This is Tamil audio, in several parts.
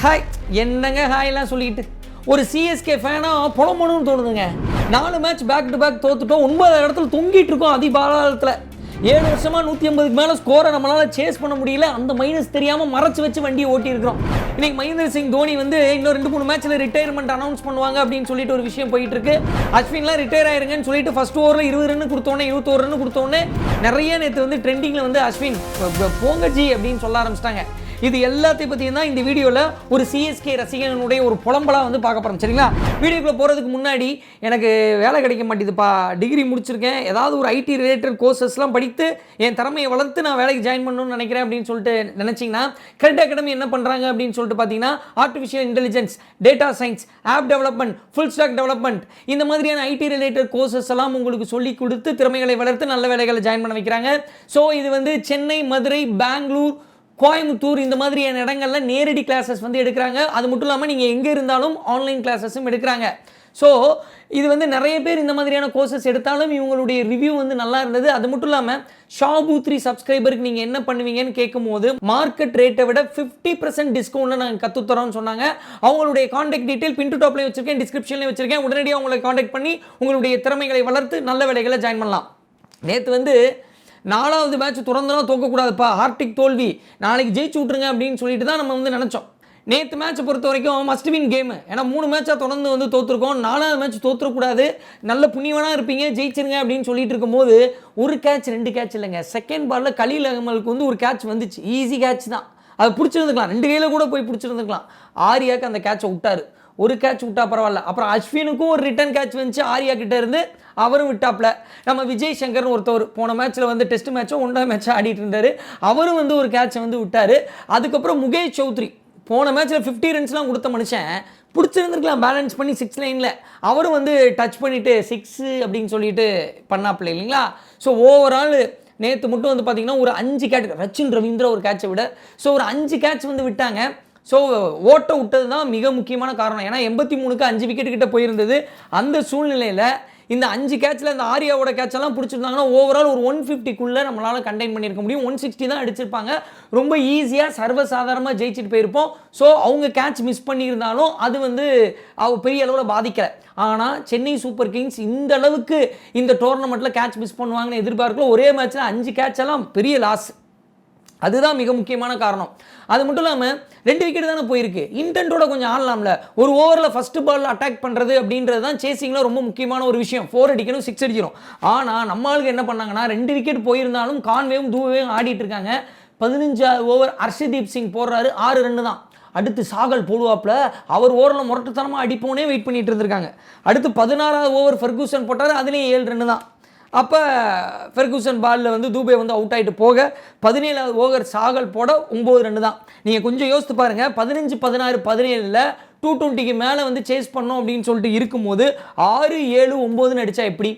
ஹாய் என்னங்க ஹாய்லாம் சொல்லிக்கிட்டு? ஒரு சிஎஸ்கே ஃபேனாக புலம்பணும்னு தோணுதுங்க. நாலு மேட்ச் பேக் டு பேக் தோத்துட்டோம். ஒன்பது இடத்துல தொங்கிட்டு இருக்கோம் அதிபாலத்தில் ஏழு வருஷமாக நூற்றி ஐம்பதுக்கு மேலே ஸ்கோரை நம்மளால் சேஸ் பண்ண முடியல. அந்த மைனஸ் தெரியாமல் மறைச்சு வச்சு வண்டியை ஓட்டியிருக்கிறோம். இன்னைக்கு மகேந்திர சிங் தோனி வந்து இன்னும் ரெண்டு மூணு மேட்ச்சில் ரிட்டையர்மெண்ட் அனௌன்ஸ் பண்ணுவாங்க அப்படின்னு சொல்லிட்டு ஒரு விஷயம் போயிட்டு இருக்கு அஸ்வின்லாம் ரிட்டையர் ஆயிருங்கன்னு சொல்லிட்டு ஃபர்ஸ்ட் ஓவரில் இருபது ரன் கொடுத்தோன்னே இருபத்தோரு ரன் கொடுத்தோன்னே நிறைய நேற்று வந்து ட்ரெண்டிங்கில் வந்து அஸ்வின் போங்கஜி போங்க ஜி அப்படின்னு சொல்ல ஆரம்பிச்சிட்டாங்க. இது எல்லாத்தையும் பற்றியும் தான் இந்த வீடியோவில் ஒரு சிஎஸ்கே ரசிகனுடைய ஒரு புலம்பலாக வந்து பார்க்க போகிறோம் சரிங்களா? வீடியோக்குள்ளே போகிறதுக்கு முன்னாடி எனக்கு வேலை கிடைக்க மாட்டேதுப்பா. டிகிரி முடிச்சிருக்கேன். ஏதாவது ஒரு ஐடி ரிலேட்டட் கோர்சஸ்லாம் படித்து என் திறமையை வளர்த்து நான் வேலைக்கு ஜாயின் பண்ணணும்னு நினைக்கிறேன் அப்படின்னு சொல்லிட்டு நினச்சிங்கன்னா கரெக்ட் அகாடமி என்ன பண்ணுறாங்க அப்படின்னு சொல்லிட்டு பார்த்தீங்கன்னா artificial intelligence data science app development full stack development இந்த மாதிரியான ஐடி ரிலேட்டட் கோர்சஸ் எல்லாம் உங்களுக்கு சொல்லி கொடுத்து திறமைகளை வளர்த்து நல்ல வேலைகளை ஜாயின் பண்ண வைக்கிறாங்க. ஸோ இது வந்து சென்னை மதுரை பெங்களூர் கோயம்புத்தூர் இந்த மாதிரியான இடங்களில் நேரடி கிளாஸஸ் வந்து எடுக்கிறாங்க. அது மட்டும் இல்லாமல் நீங்கள் எங்கே இருந்தாலும் ஆன்லைன் கிளாஸஸும் எடுக்கிறாங்க. ஸோ இது வந்து நிறைய பேர் இந்த மாதிரியான கோர்சஸ் எடுத்தாலும் இவங்களுடைய ரிவ்யூ வந்து நல்லா இருந்தது. அது மட்டும் இல்லாமல் ஷாபு த்ரீ சப்ஸ்கிரைபருக்கு நீங்கள் என்ன பண்ணுவீங்கன்னு கேட்கும்போது மார்க்கெட் ரேட்டை விட ஃபிஃப்டி பர்சன்ட் டிஸ்கவுண்ட்டில் நாங்கள் கற்றுத்தரோம்னு சொன்னாங்க. அவங்களுடைய காண்டாக்ட் டீட்டெயில் பின் டு டாப்லேயும் வச்சிருக்கேன் டிஸ்கிரிப்ஷன்லேயும் வச்சிருக்கேன். உடனடியாக உங்களை காண்டாக்ட் பண்ணி உங்களுடைய திறமைகளை வளர்த்து நல்ல வேலைகளை ஜாயின் பண்ணலாம். நேற்று வந்து நாலாவது மேட்ச் துறந்தெல்லாம் தோக்கக்கூடாதுப்பா. ஹார்டிக் தோல்வி. நாளைக்கு ஜெயிச்சு விட்ருங்க அப்படின்னு சொல்லிட்டு தான் நம்ம வந்து நினச்சோம். நேற்று மேட்ச்சை பொறுத்த வரைக்கும் மஸ்ட் வின் கேமு ஏன்னா மூணு மேட்சாக தொடர்ந்து வந்து தோற்றுருக்கோம் நாலாவது மேட்ச் தோற்றுறக்கூடாது நல்ல புண்ணியவனாக இருப்பீங்க. ஜெயிச்சிருங்க அப்படின்னு சொல்லிட்டு இருக்கும்போது ஒரு கேட்ச் ரெண்டு கேட்ச் இல்லைங்க. செகண்ட் பாலில் கலீல் அகமலுக்கு வந்து ஒரு கேட்ச் வந்துச்சு. ஈஸி கேட்ச் தான். அது பிடிச்சிருந்துக்கலாம். ரெண்டு கையில் கூட போய் பிடிச்சிருந்துக்கலாம். ஆரியாவுக்கு அந்த கேட்சை விட்டார். ஒரு கேட்ச் விட்டா பரவாயில்ல. அப்புறம் அஸ்வினுக்கும் ஒரு ரிட்டர்ன் கேட்ச் வந்துச்சு. ஆர்யா கிட்ட இருந்து அவரும் விட்டாப்ல நம்ம விஜய் சங்கர்னு ஒருத்தவர் போன மேட்ச்சில் வந்து டெஸ்ட் மேட்சோ ஒன்றாம் மேட்சோ ஆடிட்டு இருந்தார். அவரும் வந்து ஒரு கேட்சை வந்து விட்டார். அதுக்கப்புறம் முகேஷ் சௌத்ரி போன மேட்ச்சில் ஃபிஃப்டி ரன்ஸ்லாம் கொடுத்த மனுஷன். பிடிச்சிருந்துருக்கலாம் பேலன்ஸ் பண்ணி சிக்ஸ் லைனில் அவரும் வந்து டச் பண்ணிவிட்டு சிக்ஸு அப்படின்னு சொல்லிட்டு பண்ணாப்புல இல்லைங்களா? ஸோ ஓவரால் நேற்று மட்டும் வந்து பார்த்தீங்கன்னா ஒரு அஞ்சு கேட்ச் ரச்சின் ரவீந்திரா ஒரு கேட்சை விட. ஸோ ஒரு அஞ்சு கேட்ச் வந்து விட்டாங்க. ஸோ ஓட்டை விட்டது தான் மிக முக்கியமான காரணம். ஏன்னா எண்பத்தி மூணுக்கு அஞ்சு விக்கெட் கிட்ட போயிருந்தது. அந்த சூழ்நிலையில் இந்த அஞ்சு கேட்சில் இந்த ஆரியாவோட கேட்செல்லாம் பிடிச்சிருந்தாங்கன்னா ஓவரால் ஒரு ஒன் ஃபிஃப்டிக்குள்ளே நம்மளால் கண்டெயின் பண்ணியிருக்க முடியும். ஒன் சிக்ஸ்டி தான் அடிச்சிருப்பாங்க. ரொம்ப ஈஸியாக சர்வசாதாரணமாக ஜெயிச்சிட்டு போயிருப்போம். ஸோ அவங்க கேட்ச் மிஸ் பண்ணியிருந்தாலும் அது வந்து அவ பெரிய அளவில் பாதிக்கலை. ஆனால் சென்னை சூப்பர் கிங்ஸ் இந்த அளவுக்கு இந்த டோர்னமெண்ட்டில் கேட்ச் மிஸ் பண்ணுவாங்கன்னு எதிர்பார்க்கல. ஒரே மேட்ச்சில் அஞ்சு கேட்செல்லாம் எல்லாம் பெரிய லாஸ் அதுதான் மிக முக்கியமான காரணம். அது மட்டும் இல்லாமல் ரெண்டு விக்கெட் தானே போயிருக்கு. இன்டென்ட்டோட கொஞ்சம் ஆடலாம்ல. ஒரு ஓவரில் ஃபஸ்ட்டு பால் அட்டாக் பண்ணுறது அப்படின்றது தான் சேசிங்கில் ரொம்ப முக்கியமான ஒரு விஷயம். ஃபோர் அடிக்கணும் சிக்ஸ் அடிக்கணும் ஆனால் நம்ம ஆளுக்கு என்ன பண்ணாங்கன்னா ரெண்டு விக்கெட் போயிருந்தாலும் கான்வேவும் தூவேவும் ஆடிட்டு இருக்காங்க. பதினஞ்சாவது ஓவர் ஹர்ஷதீப் சிங் போடுறாரு. ஆறு ரன்னு தான். அடுத்து சாகல் போடுவாப்புல. அவர் ஓவரில் முரட்டுத்தனமாக அடிப்போனே வெயிட் பண்ணிட்டு இருந்திருக்காங்க. அடுத்து பதினாறாவது ஓவர் ஃபர்கூசன் போட்டார். அதுலேயும் ஏழு ரன்னு தான். அப்போ ஃபெர்கூசன் பாலில் வந்து தூபே வந்து அவுட் ஆகிட்டு போக பதினேழாவது ஓவர் சாகல் போட ஒம்பது ரெண்டு தான். நீங்கள் கொஞ்சம் யோசித்து பாருங்கள் பதினஞ்சு பதினாறு பதினேழில் டூ டுவெண்ட்டிக்கு மேலே வந்து சேஸ் பண்ணோம் அப்படின்னு சொல்லிட்டு இருக்கும்போது ஆறு ஏழு ஒம்போதுன்னு அடித்தா எப்படி?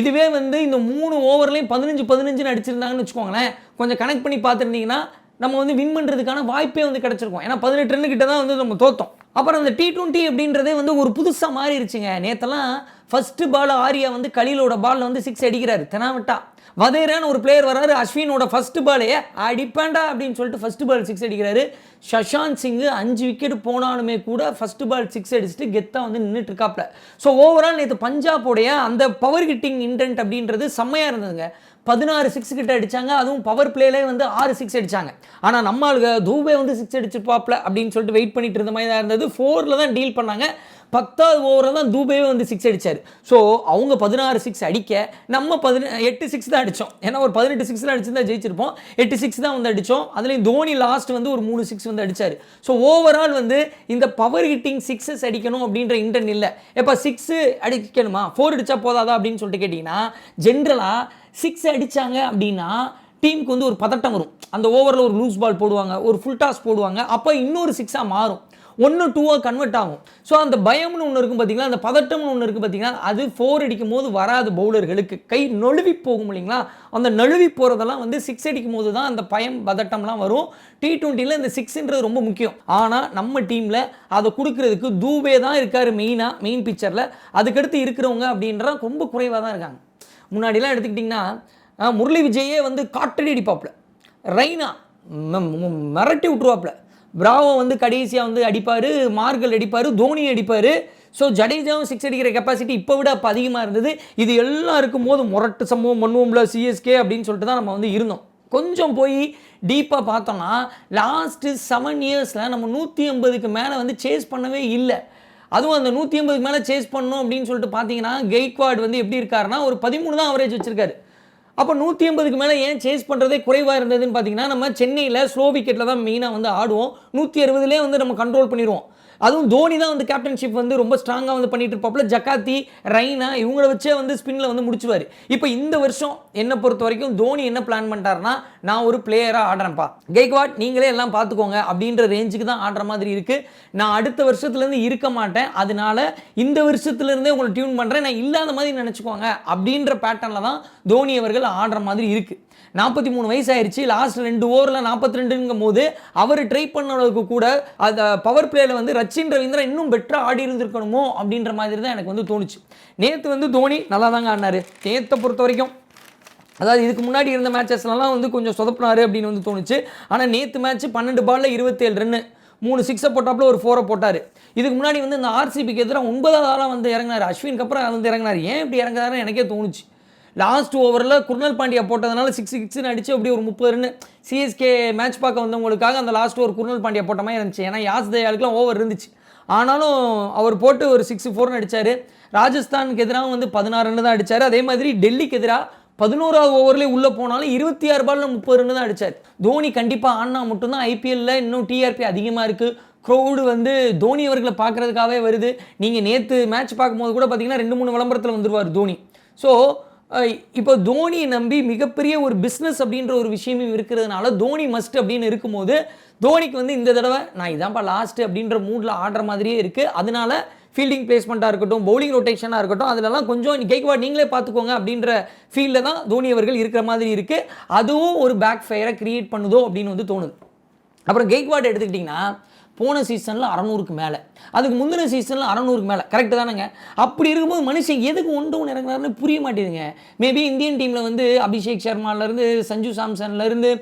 இதுவே வந்து இந்த மூணு ஓவர்லேயும் பதினஞ்சு பதினஞ்சுன்னு அடிச்சிருந்தாங்கன்னு வச்சுக்கோங்களேன். கொஞ்சம் கனெக்ட் பண்ணி பார்த்துருந்தீங்கன்னா நம்ம வந்து வின் பண்ணுறதுக்கான வாய்ப்பே வந்து கிடச்சிருக்கும். ஏன்னா பதினெட்டு ரன்னு கிட்ட தான் வந்து நம்ம தோத்தோம். அப்புறம் அந்த டி டுவெண்ட்டி அப்படின்றதே வந்து ஒரு புதுசாக மாறிடுச்சுங்க நேற்றெல்லாம் ஃபஸ்ட்டு பால் ஆரியா வந்து கலீலோட பாலில் வந்து சிக்ஸ் அடிக்கிறாரு. தெனாவட்டா வதேரான்னு ஒரு பிளேயர் வராரு. அஸ்வினோட ஃபர்ஸ்ட் பாலே அடிப்பேண்டா அப்படின்னு சொல்லிட்டு ஃபஸ்ட்டு பால் சிக்ஸ் அடிக்கிறாரு. சஷாந்த் சிங்கு அஞ்சு விக்கெட் போனாலுமே கூட ஃபஸ்ட்டு பால் சிக்ஸ் அடிச்சுட்டு கெத்தாக வந்து நின்றுட்டு இருக்காப்ல ஸோ ஓவரால் நேற்று பஞ்சாபோடைய அந்த பவர் ஹிட்டிங் இன்டென்ட் அப்படின்றது செம்மையாக இருந்ததுங்க. பதினாறு சிக்ஸ் கிட்ட அடித்தாங்க அதுவும் பவர் பிளேலே வந்து ஆறு சிக்ஸ் அடித்தாங்க ஆனால் நம்ம தூபே வந்து சிக்ஸ் அடிச்சிருப்பாப்ல அப்படின்னு சொல்லிட்டு வெயிட் பண்ணிட்டு இருந்த மாதிரி தான் இருந்தது. ஃபோரில் தான் டீல் பண்ணாங்க. பத்தாவது ஓவரில் தான் தூபேவே வந்து சிக்ஸ் அடிச்சார். ஸோ அவங்க பதினாறு சிக்ஸ் அடிக்க நம்ம பதின எட்டு சிக்ஸ் தான் அடித்தோம் ஏன்னா ஒரு பதினெட்டு சிக்ஸில் அடிச்சிருந்தா ஜெயிச்சிருப்போம். எட்டு சிக்ஸ் தான் வந்து அடித்தோம் அதுலேயும் தோனி லாஸ்ட் வந்து ஒரு மூணு சிக்ஸ் வந்து அடித்தார் ஸோ ஓவரால் வந்து இந்த பவர் ஹிட்டிங் சிக்ஸஸ் அடிக்கணும் அப்படின்ற இன்டர்ன் இல்லை. எப்போ சிக்ஸு அடிக்கணுமா? ஃபோர் அடித்தா போதாதா அப்படின்னு சொல்லிட்டு கேட்டிங்கன்னா ஜென்ரலாக சிக்ஸ் அடித்தாங்க அப்படின்னா டீமுக்கு வந்து ஒரு பதட்டம் வரும். அந்த ஓவரில் ஒரு லூஸ் பால் போடுவாங்க ஒரு ஃபுல் டாஸ் போடுவாங்க. அப்போ இன்னொரு சிக்ஸாக மாறும். ஒன்று டூவாக கன்வெர்ட் ஆகும். ஸோ அந்த பயம்னு ஒன்று இருக்கும் பார்த்தீங்களா அந்த பதட்டம்னு ஒன்று இருக்குது பார்த்தீங்களா அது ஃபோர் அடிக்கும் போது வராது பவுலர்களுக்கு கை நழுவி போகும் இல்லைங்களா? அந்த நழுவி போகிறதெல்லாம் வந்து சிக்ஸ் அடிக்கும் போது தான் அந்த பயம் பதட்டம்லாம் வரும். டி ட்வெண்ட்டியில் இந்த சிக்ஸ்ன்றது ரொம்ப முக்கியம். ஆனால் நம்ம டீமில் அதை கொடுக்கறதுக்கு தூபே தான் இருக்கார் மெயினாக மெயின் பிக்சரில் அதுக்கடுத்து இருக்கிறவங்க அப்படின்ற ரொம்ப குறைவாக தான் இருக்காங்க. முன்னாடிலாம் எடுத்துக்கிட்டிங்கன்னா முரளி விஜயே வந்து காட்டடி அடிப்பாப்பில். ரெய்னா மிரட்டி விட்ருவாப்புல பிராவோ வந்து கடைசியாக வந்து அடிப்பார் மார்கல் அடிப்பார் தோனி அடிப்பார். ஸோ ஜடேஜாவும் சிக்ஸ் அடிக்கிற கெப்பாசிட்டி இப்போ விட அப்போ அதிகமாக இருந்தது. இது எல்லாம் இருக்கும்போது முரட்டு சம்பவம் பண்ணுவோம்ல சிஎஸ்கே அப்படின்னு சொல்லிட்டு தான் நம்ம வந்து இருந்தோம். கொஞ்சம் போய் டீப்பாக பார்த்தோம்னா லாஸ்ட்டு செவன் இயர்ஸில் நம்ம நூற்றி ஐம்பதுக்கு மேலே வந்து சேஸ் பண்ணவே இல்லை. அதுவும் அந்த நூற்றி ஐம்பதுக்கு மேலே சேஸ் பண்ணோம் அப்படின்னு சொல்லிட்டு பார்த்தீங்கன்னா கெய்க்வாட் வந்து எப்படி இருக்காருன்னா ஒரு பதிமூணு தான் அவரேஜ் வச்சுருக்காரு. அப்போ நூற்றி ஐம்பதுக்கு மேலே ஏன் சேஸ் பண்ணுறதே குறைவாக இருந்ததுன்னு பார்த்தீங்கன்னா நம்ம சென்னையில் ஸ்லோ விக்கெட்டில் தான் மெயினாக வந்து ஆடுவோம். நூற்றி அறுபதுலேயே வந்து நம்ம கண்ட்ரோல் பண்ணிடுவோம் அதுவும் தோனி தான் வந்து கேப்டன்ஷிப் வந்து ரொம்ப ஸ்ட்ராங்காக வந்து பண்ணிட்டு இருப்பாப்புல. ஜக்காத்தி ரைனா இவங்கள வச்சே வந்து ஸ்பின்னில் வந்து முடிச்சுவார் இப்போ இந்த வருஷம் என்னை பொறுத்த வரைக்கும் தோனி என்ன பிளான் பண்ணிட்டாருன்னா நான் ஒரு பிளேயராக ஆடுறேன்ப்பா. கெய்க்வாட் நீங்களே எல்லாம் பார்த்துக்கோங்க அப்படின்ற ரேஞ்சுக்கு தான் ஆடுற மாதிரி இருக்குது நான் அடுத்த வருஷத்துலேருந்து இருக்க மாட்டேன். அதனால இந்த வருஷத்துலேருந்தே உங்களை டியூன் பண்ணுறேன் நான் இல்லாத மாதிரி நினச்சிக்கோங்க அப்படின்ற பேட்டர்னில் தான் தோனி அவர்கள் ஆடுற மாதிரி இருக்குது நாற்பத்தி மூணு வயசு ஆயிடுச்சு லாஸ்ட் ரெண்டு ஓவரில் நாற்பத்தி ரெண்டுங்கும் போது அவர் ட்ரை பண்ணளவுக்கு கூட அந்த பவர் பிளேயில் வந்து சச்சின் ரவீந்திரா இன்னும் பெட்டராக ஆடி இருந்திருக்கணுமோ அப்படின்ற மாதிரி தான் எனக்கு வந்து தோணுச்சு. நேற்று வந்து தோனி நல்லா தாங்க ஆடினார். நேற்றை பொறுத்த வரைக்கும் அதாவது இதுக்கு முன்னாடி இருந்த மேட்சஸ்லாம் வந்து கொஞ்சம் சொதப்பினார் அப்படின்னு வந்து தோணுச்சு. ஆனால் நேற்று மேட்ச் பன்னெண்டு பாலில் இருபத்தேழு ரன்னு மூணு சிக்ஸை போட்டாப்புல ஒரு ஃபோரை போட்டார். இதுக்கு முன்னாடி வந்து இந்த ஆர்சிபிக்கு எதிராக ஒன்பதாவது ஆளாக வந்து இறங்கினார். அஸ்வினுக்கு அப்புறம் வந்து இறங்கினார். ஏன் இப்படி இறங்குறாருன்னு எனக்கே தோணுச்சு. லாஸ்ட் ஓவரில் குர்னல் பாண்டியா போட்டதுனால சிக்ஸ் சிக்ஸ்னு அடித்து அப்படியே ஒரு முப்பது ரன் சிஎஸ்கே மேட்ச் பார்க்க வந்தவங்களுக்காக அந்த லாஸ்ட் ஓவர் குர்னல் பாண்டியா போட்ட மாதிரி இருந்துச்சு. ஏன்னா யாஸ் தயாளுக்குலாம் ஓவர் இருந்துச்சு. ஆனாலும் அவர் போட்டு ஒரு சிக்ஸ் ஃபோர்னு அடித்தார் ராஜஸ்தானுக்கு எதிராக வந்து பதினாறு ரன் தான் அடிச்சார். அதே மாதிரி டெல்லிக்கு எதிராக பதினோராவது ஓவர்லேயே உள்ளே போனாலும் இருபத்தி ஆறு பாலில் முப்பது ரன் தான் அடித்தார் தோனி கண்டிப்பாக ஆடினா மட்டும்தான் ஐபிஎல்ல இன்னும் டிஆர்பி அதிகமாக இருக்குது க்ரௌடு வந்து தோனி அவர்களை பார்க்குறதுக்காகவே வருது. நீங்கள் நேற்று மேட்ச் பார்க்கும்போது கூட பார்த்தீங்கன்னா ரெண்டு மூணு விளம்பரத்தில் வந்துடுவார் தோனி. ஸோ இப்போ தோனியை நம்பி மிகப்பெரிய ஒரு பிஸ்னஸ் அப்படின்ற ஒரு விஷயமும் இருக்கிறதுனால தோனி மஸ்ட் அப்படின்னு இருக்கும்போது தோனிக்கு வந்து இந்த தடவை நான் இதான்ப்பா லாஸ்ட்டு அப்படின்ற மூடில் ஆடுற மாதிரியே இருக்குது அதனால ஃபீல்டிங் பிளேஸ்மெண்ட்டாக இருக்கட்டும் பவுலிங் ரொட்டேஷனாக இருக்கட்டும் அதிலலாம் கொஞ்சம் கேக்வாட் நீங்களே பார்த்துக்கோங்க அப்படின்ற ஃபீல்டில் தான் தோனி அவர்கள் இருக்கிற மாதிரி இருக்குது அதுவும் ஒரு பேக் ஃபயரை க்ரியேட் பண்ணுதோ அப்படின்னு வந்து தோணுது. அப்புறம் கெய்க்வாட் எடுத்துக்கிட்டிங்கன்னா போன சீசனில் அறநூறுக்கு மேலே. அதுக்கு முந்தின சீசனில் அறநூறுக்கு மேலே. கரெக்டு தானேங்க? அப்படி இருக்கும்போது மனுஷன் எதுக்கு ஒன்று ஒன்று இறங்குறாருன்னு புரிய மாட்டேதுங்க மேபி இந்தியன் டீமில் வந்து அபிஷேக் சர்மாலேருந்து சஞ்சு சாம்சன்லேருந்து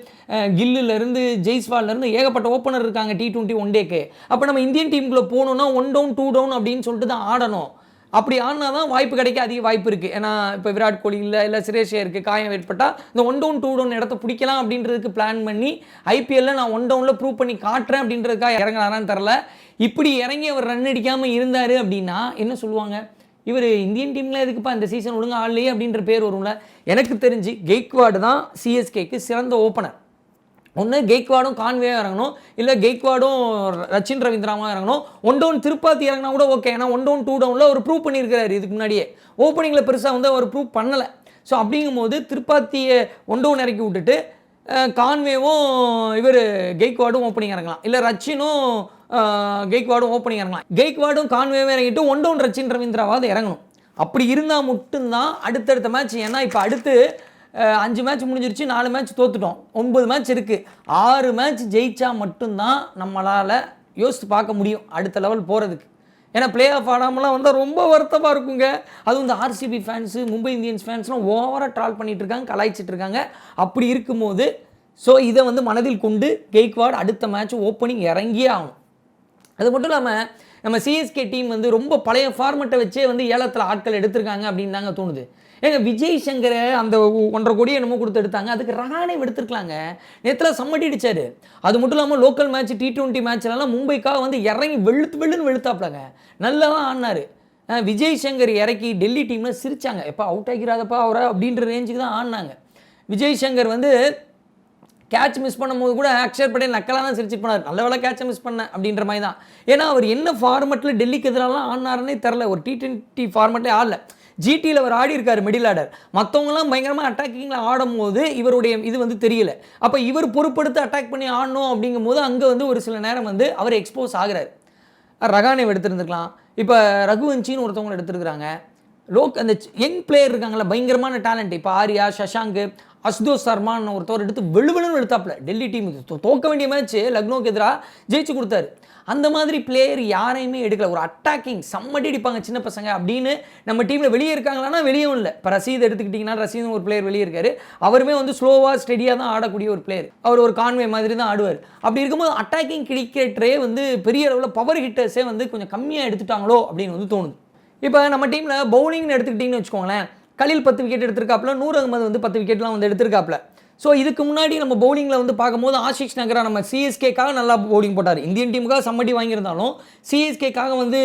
கில்லுலேருந்து ஜெய்ஸ்வால்லேருந்து ஏகப்பட்ட ஓப்பனர் இருக்காங்க டி டுவெண்ட்டி ஒன் டேக்கு அப்போ நம்ம இந்தியன் டீமுக்குள்ளே போகணுன்னா ஒன் டவுன் டூ டவுன் அப்படின்னு சொல்லிட்டு தான் ஆடணும். அப்படி ஆடினா தான் வாய்ப்பு கிடைக்க அதிக வாய்ப்பு இருக்குது ஏன்னா இப்போ விராட் கோலி இல்லை இல்லை சுரேஷே இருக்குது காயம் ஏற்பட்டால் இந்த ஒன் டவுன் டூ டவுன் இடத்த பிடிக்கலாம் அப்படின்றதுக்கு பிளான் பண்ணி ஐபிஎல்லில் நான் ஒன் டவுனில் ப்ரூவ் பண்ணி காட்டுறேன் அப்படின்றதுக்காக இறங்கினாரான்னு தெரில இப்படி இறங்கி அவர் ரன் அடிக்காமல் இருந்தார் அப்படின்னா என்ன சொல்லுவாங்க? இவர் இந்தியன் டீமில் எதுக்குப்பா இந்த சீசன் ஒழுங்கா ஆடலையே அப்படின்ற பேர் வரும்ல. எனக்கு தெரிஞ்சு கெய்க்வாடு தான் சிஎஸ்கேக்கு சிறந்த ஓப்பனர் ஒன்று கெய்க்வாடும் கான்வே இறங்கணும். இல்லை கெய்க்வாடும் ரச்சின் ரவீந்திராவும் இறங்கணும். ஒன் டவுன் திருப்பாத்தி இறங்கினா கூட ஓகே ஏன்னா ஒன் டவுன் டூ டவுனில் அவர் ப்ரூவ் பண்ணியிருக்கிறாரு இதுக்கு முன்னாடியே. ஓப்பனிங்கில் பெருசாக வந்து அவர் ப்ரூவ் பண்ணலை. ஸோ அப்படிங்கும்போது திருப்பாத்தியை ஒன் டவுன் இறக்கி விட்டுட்டு கான்வேவும் இவர் கெய்க்வாடும் ஓப்பனிங் இறங்கலாம். இல்லை ரச்சினும் கெய்க்வாடும் ஓப்பனிங் இறங்கலாம். கெய்க்வாடும் கான்வேவும் இறங்கிட்டு ஒன் டவுன் ரச்சின் ரவீந்திராவாவது இறங்கணும். அப்படி இருந்தால் மட்டும்தான் அடுத்தடுத்த மேட்ச் ஏன்னா இப்போ அடுத்து அஞ்சு மேட்ச் முடிஞ்சிருச்சு நாலு மேட்ச் தோத்துட்டோம். ஒன்பது மேட்ச் இருக்குது ஆறு மேட்ச் ஜெயிச்சா மட்டும்தான் நம்மளால் யோசித்து பார்க்க முடியும் அடுத்த லெவல் போகிறதுக்கு ஏன்னா பிளே ஆஃப் ஆடாமலாம் வந்தால் ரொம்ப வருத்தமாக இருக்குங்க. அதுவும் இந்த ஆர்சிபி ஃபேன்ஸு மும்பை இந்தியன்ஸ் ஃபேன்ஸ்லாம் ஓவராக ட்ரால் பண்ணிட்டு இருக்காங்க அப்படி இருக்கும்போது ஸோ இதை வந்து மனதில் கொண்டு கெய்க்வாட் அடுத்த மேட்ச் ஓப்பனிங் இறங்கியே ஆகும் அது மட்டும் இல்லாமல் நம்ம சிஎஸ்கே டீம் வந்து ரொம்ப பழைய ஃபார்மெட்டை வச்சே வந்து ஏலத்தில் ஆட்கள் எடுத்திருக்காங்க அப்படின்னு தாங்க தோணுது. ஏங்க விஜய் சங்கரை அந்த ஒன்றரை கோடி என்னமோ கொடுத்து எடுத்தாங்க. அதுக்கு ரஹானே எடுத்திருக்கலாங்க நேற்றுல சம்மட்டி அது மட்டும் இல்லாமல் லோக்கல் மேட்ச் டி டுவெண்ட்டி மேட்ச்லலாம் மும்பைக்காக வந்து இறங்கி வெளுத்து வெளுன்னு வெளுத்தாப்லங்க. நல்லா தான் ஆடினாரு விஜய் சங்கர் இறக்கி டெல்லி டீமில் சிரிச்சாங்க. எப்போ அவுட் ஆகிறாதப்பா அவரை அப்படின்ற ரேஞ்சுக்கு தான் ஆடினாங்க. விஜய் சங்கர் வந்து கேட்ச் மிஸ் பண்ணும்போது கூட அக்ஷர் படேல் நக்கலாக தான் சிரிச்சு போனார். நல்ல வேலை கேட்சை மிஸ் பண்ணேன் அப்படின்ற மாதிரி தான். ஏன்னா அவர் என்ன ஃபார்மெட்டில் டெல்லிக்கு எதிராலாம் ஆடினாருன்னே தெரில ஒரு டி டுவெண்ட்டி ஃபார்மெட்டே ஆடல. ஜிடியில் அவர் ஆடி இருக்கார் மிடில் ஆர்டர் மற்றவங்களாம் பயங்கரமாக அட்டாக்கிங்கில் ஆடும்போது இவருடைய இது வந்து தெரியல. அப்போ இவர் பொறுப்படுத்து அட்டாக் பண்ணி ஆடணும் அப்படிங்கும்போது அங்கே வந்து ஒரு சில நேரம் வந்து அவர் எக்ஸ்போஸ் ஆகிறார். ரகானேவ் எடுத்திருந்துருக்கலாம். இப்போ ரகுவன்சின்னு ஒருத்தவங்களை எடுத்திருக்கிறாங்க. லோக் அந்த யங் பிளேயர் இருக்காங்கல்ல பயங்கரமான டேலண்ட் இப்போ ஆர்யா சஷாங்கு அசுதோஷ் சர்மான்னு ஒருத்தவர் எடுத்து வெளுவெளுன்னு எடுத்தாப்புல. டெல்லி டீமுக்கு தோக்க வேண்டிய மேட்ச் லக்னோக்கு எதிராக ஜெயிச்சு கொடுத்தாரு. அந்த மாதிரி பிளேயர் யாரையுமே எடுக்கல. ஒரு அட்டாக்கிங் சம்மட்டி அடிப்பாங்க சின்ன பசங்க அப்படின்னு நம்ம டீமில் வெளியே இருக்காங்களான்னா வெளியும் இல்லை. இப்போ ரசீத் எடுத்துக்கிட்டிங்கன்னா ரசீதும் ஒரு பிளேயர் வெளியே இருக்காரு. அவருமே வந்து ஸ்லோவாக ஸ்டெடியாக தான் ஆடக்கூடிய ஒரு பிளேயர் அவர் ஒரு கான்வே மாதிரி தான் ஆடுவார். அப்படி இருக்கும்போது அட்டாக்கிங் கிரிக்கெட்டரே வந்து பெரிய அளவில் பவர் ஹிட்டர்ஸே வந்து கொஞ்சம் கம்மியாக எடுத்துட்டாங்களோ அப்படின்னு வந்து தோணுது. இப்போ நம்ம டீமில் பவுலிங்னு எடுத்துக்கிட்டிங்கன்னு வச்சுக்கோங்களேன். கலில் பத்து விக்கெட் எடுத்திருக்காப்புல நூர் அகமது வந்து பத்து விக்கெட்லாம் வந்து எடுத்திருக்காப்புல. ஸோ இதுக்கு முன்னாடி நம்ம பவுலிங்கில் வந்து பார்க்கும்போது ஆஷிஷ் நகரா நம்ம சிஎஸ்கேக்காக நல்லா பவுலிங் போட்டார். இந்தியன் டீமுக்காக சம்மடி வாங்கியிருந்தாலும் சிஎஸ்கேக்காக வந்து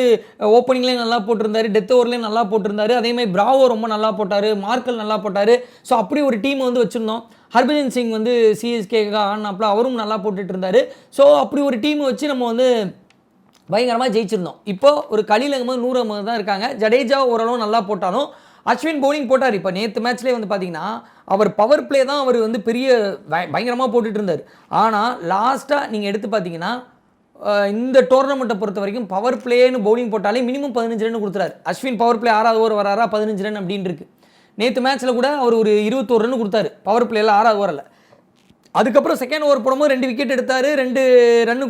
ஓப்பனிங்லேயும் நல்லா போட்டிருந்தாரு டெத் ஓவர்லேயும் நல்லா போட்டிருந்தாரு. அதேமாதிரி பிராவோ ரொம்ப நல்லா போட்டார் மார்க்கல் நல்லா போட்டார். ஸோ அப்படி ஒரு டீம் வந்து வச்சுருந்தோம். ஹர்பஜன் சிங் வந்து சிஎஸ்கேக்காக ஆடினாப்புல அவரும் நல்லா போட்டுட்டு இருந்தார் ஸோ அப்படி ஒரு டீம் வச்சு நம்ம வந்து பயங்கரமாக ஜெயிச்சிருந்தோம். இப்போ ஒரு கலியில் நூறு அகமது தான் இருக்காங்க. ஜடேஜா ஓரளவு நல்லா போட்டாலும் அஸ்வின் பவுலிங் போட்டார். இப்போ நேற்று மேட்ச்லேயே வந்து பார்த்தீங்கன்னா அவர் பவர் ப்ளே தான் அவர் வந்து பெரிய பயங்கரமாக போட்டுட்டு இருந்தார். ஆனால் லாஸ்ட்டாக நீங்கள் எடுத்து பார்த்தீங்கன்னா இந்த டோர்னமெண்ட்டை பொறுத்த வரைக்கும் பவர் பிளேன்னு பவுலிங் போட்டாலே மினிமம் பதினஞ்சு ரன் கொடுத்துறாரு. அஸ்வின் பவர் பிளே ஆறாவது ஓவர் வராரா பதினஞ்சு ரன் அப்படின்னு இருக்கு. நேற்று மேட்ச்சில் கூட அவர் ஒரு இருபத்தோரு ரன் கொடுத்தாரு. பவர் பிளேயில் ஆறாவது ஓவரில் அதுக்கப்புறம் செகண்ட் ஓவர் போடும்போது ரெண்டு விக்கெட் எடுத்தார் ரெண்டு ரன்னு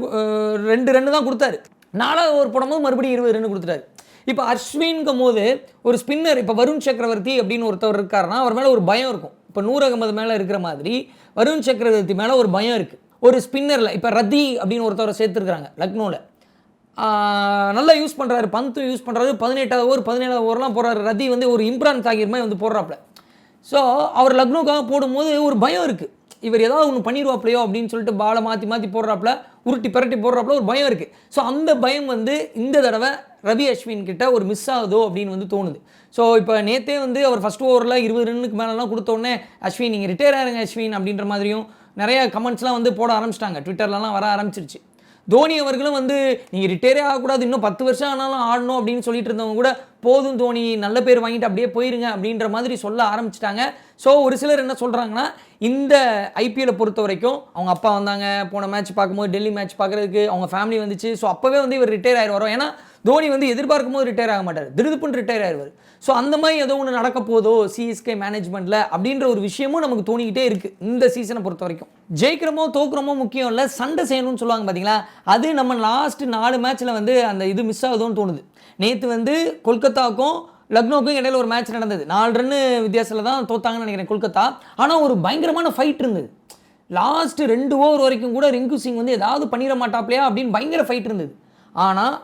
ரெண்டு ரன்னு தான் கொடுத்தாரு. நாலாவது ஓவர் போடும்போது மறுபடியும் இருபது ரன் கொடுத்துட்டாரு. இப்போ அஸ்வின்கும் போது ஒரு ஸ்பின்னர் இப்போ வருண் சக்கரவர்த்தி அப்படின்னு ஒருத்தவர் இருக்காருன்னா அவர் மேலே ஒரு பயம் இருக்கும். இப்போ நூறு அகமது மேலே இருக்கிற மாதிரி வருண் சக்கரவர்த்தி மேலே ஒரு பயம் இருக்குது ஒரு ஸ்பின்னரில் இப்போ ரத்தி அப்படின்னு ஒருத்தவரை சேர்த்துருக்காங்க லக்னோவில் நல்லா யூஸ் பண்ணுறாரு பந்து யூஸ் பண்ணுறாரு பதினெட்டாவது ஓவர் பதினேழாவது ஓவர்லாம் போடுறாரு ரதி வந்து ஒரு இம்ரான் தாகிர் மாதிரி வந்து போடுறாப்புல. ஸோ அவர் லக்னோக்காக போடும்போது ஒரு பயம் இருக்குது இவர் ஏதாவது ஒன்று பண்ணிடுவாப்லையோ அப்படின்னு சொல்லிட்டு பாலை மாற்றி மாற்றி போடுறாப்புல உருட்டி பரட்டி போடுறாப்புல ஒரு பயம் இருக்குது ஸோ அந்த பயம் வந்து இந்த தடவை ரவி அஸ்வின் கிட்ட ஒரு மிஸ் ஆகுதோ அப்படின்னு வந்து தோணுது. ஸோ இப்போ நேத்தே வந்து அவர் ஃபஸ்ட் ஓவரில் இருபது ரன்னுக்கு மேலெலாம் கொடுத்தோடனே அஸ்வின் நீங்கள் ரிட்டையர் ஆயிருங்க அஸ்வின் அப்படின்ற மாதிரியும் நிறைய கமெண்ட்ஸ்லாம் வந்து போட ஆரம்பிச்சிட்டாங்க. ட்விட்டர்லலாம் வர ஆரம்பிச்சிருச்சு. தோனி அவர்களும் வந்து நீங்கள் ரிட்டையரே ஆகக்கூடாது இன்னும் பத்து வருஷம் ஆனாலும் ஆடணும் அப்படின்னு சொல்லிட்டு இருந்தவங்க கூட போதும் தோனி நல்ல பேர் வாங்கிட்டு அப்படியே போயிருங்க அப்படின்ற மாதிரி சொல்ல ஆரம்பிச்சிட்டாங்க. ஸோ ஒரு சிலர் என்ன சொல்கிறாங்கன்னா இந்த ஐபிஎல்லை பொறுத்த வரைக்கும் அவங்க அப்பா வந்தாங்க போன மேட்ச் பார்க்கும்போது டெல்லி மேட்ச் பார்க்குறதுக்கு அவங்க ஃபேமிலி வந்துச்சு. ஸோ அப்போவே வந்து இவர் ரிட்டையர் ஆயிடுவாரோ ஏன்னா தோனி வந்து எதிர்பார்க்கும் போது ரிட்டையர் ஆக மாட்டார். திருதுப்புன்னு ரிட்டையர் ஆயிடுவார் ஸோ அந்த மாதிரி ஏதோ ஒன்று நடக்க போதோ சிஎஸ்கே மேனேஜ்மெண்ட்டில் அப்படின்ற ஒரு விஷயமும் நமக்கு தோணிக்கிட்டே இருக்குது இந்த சீசனை பொறுத்த வரைக்கும். ஜெயிக்கிறோமோ தோக்குறோமோ முக்கியம் இல்லை சண்டை செய்யணும்னு சொல்லுவாங்க பார்த்தீங்களா அது நம்ம லாஸ்ட் நாலு மேட்ச்சில் வந்து அந்த இது மிஸ் ஆகுதோன்னு தோணுது. நேற்று வந்து கொல்கத்தாவுக்கும் லக்னோவுக்கும் இடையில ஒரு மேட்ச் நடந்தது. நாலு ரன்னு வித்தியாசத்தில் தான் தோத்தாங்கன்னு நினைக்கிறேன் கொல்கத்தா. ஆனால் ஒரு பயங்கரமான ஃபைட் இருந்தது. லாஸ்ட் ரெண்டு ஓவர் வரைக்கும் கூட ரிங்கு சிங் வந்து ஏதாவது பண்ணிட மாட்டாப்லையா அப்படின்னு பயங்கர ஃபைட் இருந்தது. ஆனால்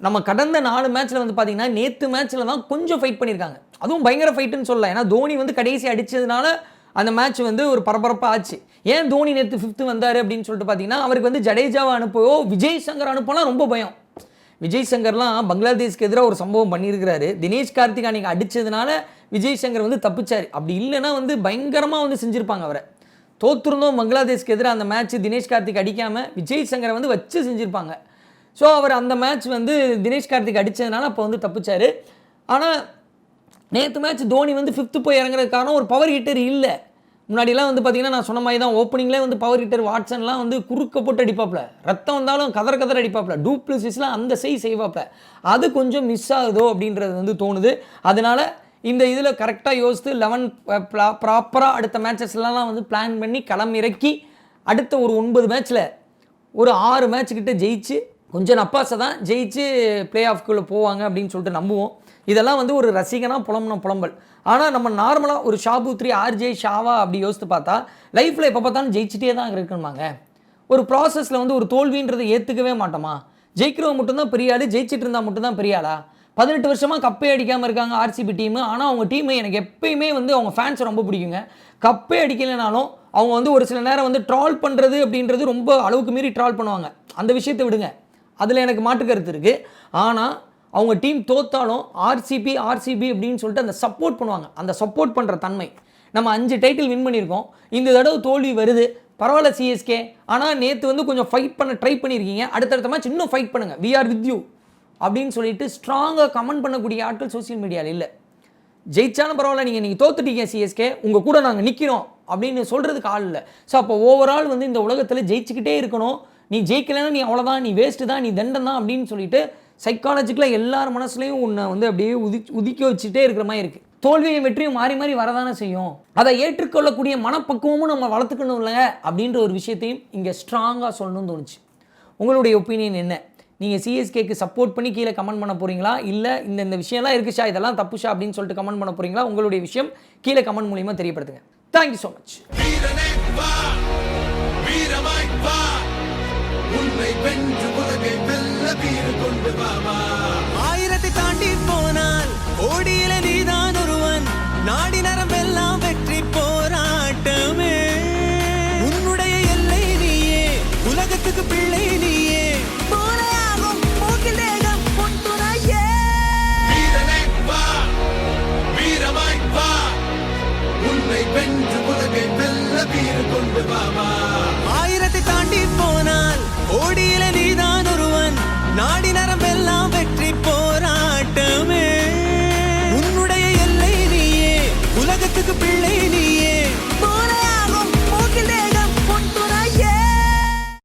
நம்ம கடந்த நாலு மேட்ச்சில் வந்து பார்த்தீங்கன்னா நேற்று மேட்ச்சில் தான் கொஞ்சம் ஃபைட் பண்ணியிருக்காங்க அதுவும் பயங்கர ஃபைட்டுன்னு சொல்லலாம் ஏன்னா தோனி வந்து கடைசி அடித்ததுனால அந்த மேட்ச் வந்து ஒரு பரபரப்பாக ஆச்சு. ஏன் தோனி நேற்று ஃபிஃப்த்து வந்தார் அப்படின்னு சொல்லிட்டு பார்த்தீங்கன்னா அவருக்கு வந்து ஜடேஜாவை அனுப்பவோ விஜய் சங்கர் அனுப்பலாம் ரொம்ப பயம். விஜய் சங்கர்லாம் பங்களாதேஷ்க்கு எதிராக ஒரு சம்பவம் பண்ணியிருக்கிறாரு தினேஷ் கார்த்திக் அன்னைக்கு அடித்ததுனால விஜய் சங்கர் வந்து தப்பிச்சார். அப்படி இல்லைன்னா வந்து பயங்கரமாக வந்து செஞ்சுருப்பாங்க அவரை. தோத்துருந்தோம் பங்களாதேஷ்க்கு எதிராக அந்த மேட்ச் தினேஷ் கார்த்திக் அடிக்காமல் விஜய் சங்கரை வந்து வச்சு செஞ்சுருப்பாங்க. ஸோ அவர் அந்த மேட்ச் வந்து தினேஷ் கார்த்திக் அடித்ததுனால அப்போ வந்து தப்பிச்சார். ஆனால் நேற்று மேட்ச் தோனி வந்து ஃபிஃப்த்து போய் இறங்குறதுக்கு காரணம் ஒரு பவர் ஹிட்டர் இல்லை. முன்னாடிலாம் வந்து பார்த்தீங்கன்னா நான் சொன்ன மாதிரி தான் ஓப்பனிங்லேயே வந்து பவர் ஹிட்டர் வாட்சன்லாம் வந்து குறுக்க போட்டு அடிப்பாப்ல. ரத்தம் வந்தாலும் கதற கதற அடிப்பாப்ல. டூப்ளிசிஸ்லாம் அந்த செய் செய்வாப்ல. அது கொஞ்சம் மிஸ் ஆகுதோ அப்படின்றது வந்து தோணுது. அதனால் இந்த இதில் கரெக்டாக யோசித்து லெவன் ப்ராப்பராக அடுத்த மேட்சஸ்லாம் வந்து பிளான் பண்ணி களம் இறக்கி அடுத்த ஒரு ஒன்பது மேட்ச்சில் ஒரு ஆறு மேட்ச்கிட்ட ஜெயிச்சு கொஞ்சம் நப்பாசை தான் ஜெயிச்சு பிளே ஆஃப்குள்ளே போவாங்க அப்படின்னு சொல்லிட்டு நம்புவோம். இதெல்லாம் வந்து ஒரு ரசிகனாக புலம்புன புலம்பல். ஆனால் நம்ம நார்மலாக ஒரு ஷாபுத்ரி ஆர்ஜே ஷாவா அப்படி யோசித்து பார்த்தா லைஃப்பில் எப்போ பார்த்தாலும் ஜெயிச்சிட்டே தான் இருக்கணுமாங்க? ஒரு ப்ராசஸில் வந்து ஒரு தோல்வின்றதை ஏற்றுக்கவே மாட்டோமா? ஜெயிக்கிறவங்க மட்டும்தான் பெரிய ஜெயிச்சிட்டு இருந்தால் மட்டும்தான் பெரிய ஆளா? பதினெட்டு வருஷமாக கப்பே அடிக்காமல் இருக்காங்க ஆர்சிபி டீமு ஆனால் அவங்க டீம் எனக்கு எப்பயுமே வந்து அவங்க ஃபேன்ஸ் ரொம்ப பிடிக்குங்க. கப்பே அடிக்கலைனாலும் அவங்க வந்து ஒரு சில நேரம் வந்து ட்ரால் பண்ணுறது அப்படின்றது ரொம்ப அளவுக்கு மீறி ட்ரால் பண்ணுவாங்க. அந்த விஷயத்தை விடுங்க. அதில் எனக்கு மாற்று கருத்து இருக்குது ஆனால் அவங்க டீம் தோத்தாலும் ஆர்சிபி ஆர்சிபி அப்படின்னு சொல்லிட்டு அந்த சப்போர்ட் பண்ணுவாங்க. அந்த சப்போர்ட் பண்ணுற தன்மை. நம்ம அஞ்சு டைட்டில் வின் பண்ணியிருக்கோம். இந்த தடவை தோல்வி வருது. பரவாயில்ல சிஎஸ்கே ஆனால் நேற்று வந்து கொஞ்சம் ஃபைட் பண்ண ட்ரை பண்ணியிருக்கீங்க. அடுத்தடுத்த மேட்ச் இன்னும் ஃபைட் பண்ணுங்கள் வி ஆர் வித் யூ அப்படின்னு சொல்லிட்டு ஸ்ட்ராங்காக கமெண்ட் பண்ணக்கூடிய ஆட்கள் சோஷியல் மீடியாவில் இல்லை. ஜெயிச்சாலும் பரவாயில்ல நீங்கள் நீங்கள் தோத்துட்டீங்க சிஎஸ்கே உங்கள் கூட நாங்கள் நிற்கிறோம் அப்படின்னு சொல்கிறதுக்கு ஆள் இல்லை. ஸோ அப்போ ஓவரால் வந்து இந்த உலகத்தில் ஜெயிச்சுக்கிட்டே இருக்கணும். நீ ஜெயிக்கலைன்னா நீ அவ்வளோதான் நீ வேஸ்ட்டு தான் நீ தண்டம் தான் அப்படின்னு சொல்லிட்டு சைக்காலஜிக்கலாக எல்லார் மனசுலையும் உன்னை வந்து அப்படியே உதி உதிக்க வச்சுட்டே இருக்கிற மாதிரி இருக்குது தோல்வியும் வெற்றியும் மாறி மாறி வரதானே செய்யும். அதை ஏற்றுக்கொள்ளக்கூடிய மனப்பக்குவமும் நம்ம வளர்த்துக்கணும் இல்லைங்க அப்படின்ற ஒரு விஷயத்தையும் இங்கே ஸ்ட்ராங்காக சொல்லணும்னு தோணுச்சு. உங்களுடைய ஒப்பீனியன் என்ன? நீங்கள் சிஎஸ்கேக்கு சப்போர்ட் பண்ணி கீழே கமெண்ட் பண்ண போறீங்களா? இல்லை இந்த இந்த விஷயம்லாம் இருக்குஷா இதெல்லாம் தப்புஷா அப்படின்னு சொல்லிட்டு கமெண்ட் பண்ண போகிறீங்களா உங்களுடைய விஷயம் கீழே கமெண்ட் மூலியமாக தெரியப்படுத்துங்க. தேங்க்யூ ஸோ மச் தீர் கொண்டு வாமா ஆயிரத்தை தாண்டி போனால் கோடியில நீதான் ஒருவன். நாடி நரம்பெல்லாம் வெற்றி போராட்டமே. உன்னுடைய எல்லை நீயே உலகத்துக்கு பிள்ளை நீயே. வென்று உலகை கொண்டு வாமா ஆயிரத்தை தாண்டி போனால் ஓடியில நீ அழகு பிள்ளை நீ